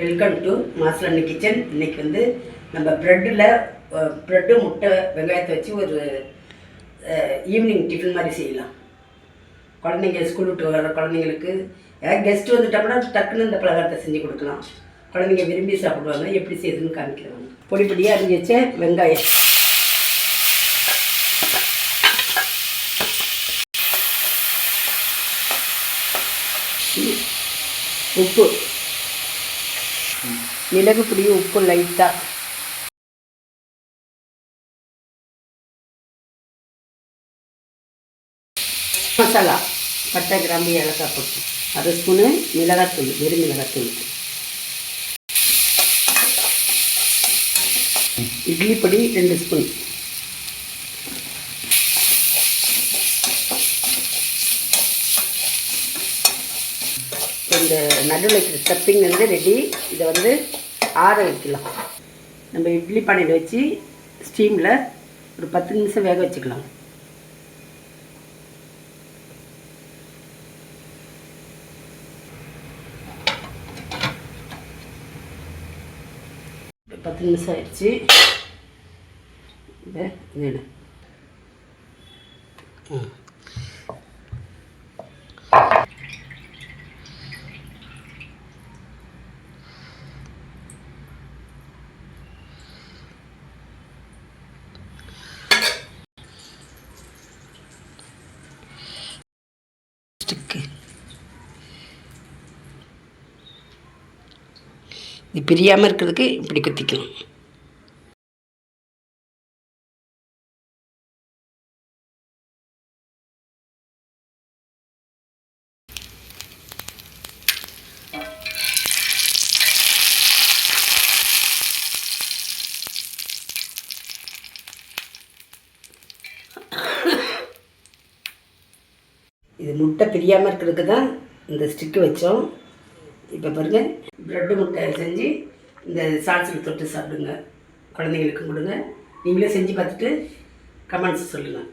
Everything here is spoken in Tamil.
வெல்கம் டு மாஸ்லண்ணி கிச்சன் இன்னைக்கு வந்து நம்ம ப்ரெட்டில் ப்ரெட்டு முட்டை வெங்காயத்தை வச்சு ஒரு ஈவினிங் டிஃபன் மாதிரி செய்யலாம். குழந்தைங்க ஸ்கூல் விட்டு வர குழந்தைங்களுக்கு யாராவது கெஸ்ட் வந்துட்டா கூட டக்குன்னு இந்த பலகாரத்தை செஞ்சு கொடுக்கலாம். குழந்தைங்க விரும்பி சாப்பிடுவாங்க. எப்படி செய்யுதுன்னு காமிக்கிறாங்க பொடி பொடியாக அரிஞ்சு வச்ச வெங்காயம். உப்பு. மிளகு பொடி உப்பு லைட்டாக மசாலா பட்டை கிராம்பு ஏலக்காய் போட்டு. அரை ஸ்பூனு மிளகாத்தூள் வெறும் மிளகாத்தூள். இட்லி பொடி ரெண்டு ஸ்பூன். இந்த நடுவில் இருக்கிற ஸ்டப்பிங் வந்து ரெடி இதை வந்து ஆற வைக்கலாம். நம்ம இட்லி பானையில் வச்சு ஸ்டீமில் ஒரு பத்து நிமிஷம் வேக வச்சுக்கலாம். பத்து நிமிஷம் ஆயிடுச்சு. இதை இது ம் ஸ்டிக்கு இது பிரியாமல் இருக்கிறதுக்கு இப்படி குத்திக்கலாம். இது முட்டை பிரியாமல் இருக்கிறதுக்கு தான் இந்த ஸ்டிக்கு வச்சோம். இப்போ பாருங்கள் ப்ரெட்டு முட்டை செஞ்சு இந்த சாஸில் தொட்டு சாப்பிடுங்க. குழந்தைங்களுக்கும் கொடுங்க. நீங்களே செஞ்சு பார்த்துட்டு கமெண்ட்ஸ் சொல்லுங்கள்